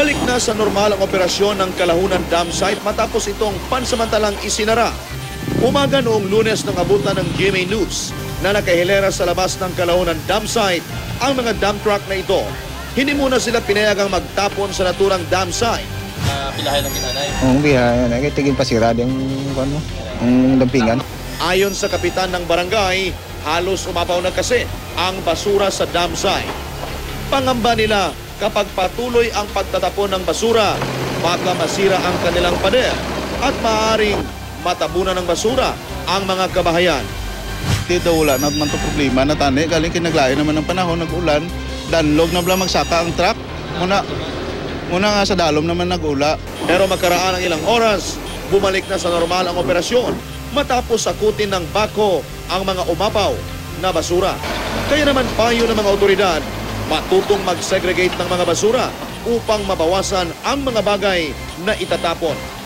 Balik na sa normal ang operasyon ng Kalahunan Dam Site matapos itong pansamantalang isinara. Umaga noong lunes nang abutan ng GMA News na nakahilera sa labas ng Kalahunan Dam Site ang mga dump truck na ito. Hindi muna sila pinayagang magtapon sa naturang dam site. uh, pilahay ng kinanay. Ang biya, ay tigil pa sira yung ano, ang dampingan. Ayon sa kapitan ng barangay, halos umapaw na kasi ang basura sa dam site. Pangamba nila kapag patuloy ang pagtatapon ng basura, baka masira ang kanilang pader at maaaring matabunan ng basura ang mga kabahayan. Dito wala na man problema na tani galing kinaglayo naman ng panahon nag-ulan danlog na bala magsaka ang truck muna muna nga sa dalom naman nag-ula Pero magkaraan ng ilang oras, bumalik na sa normal ang operasyon matapos sakutin ng bako ang mga umapaw na basura. Kaya naman payo ng mga otoridad, matutong mag-segregate ng mga basura upang mabawasan ang mga bagay na itatapon.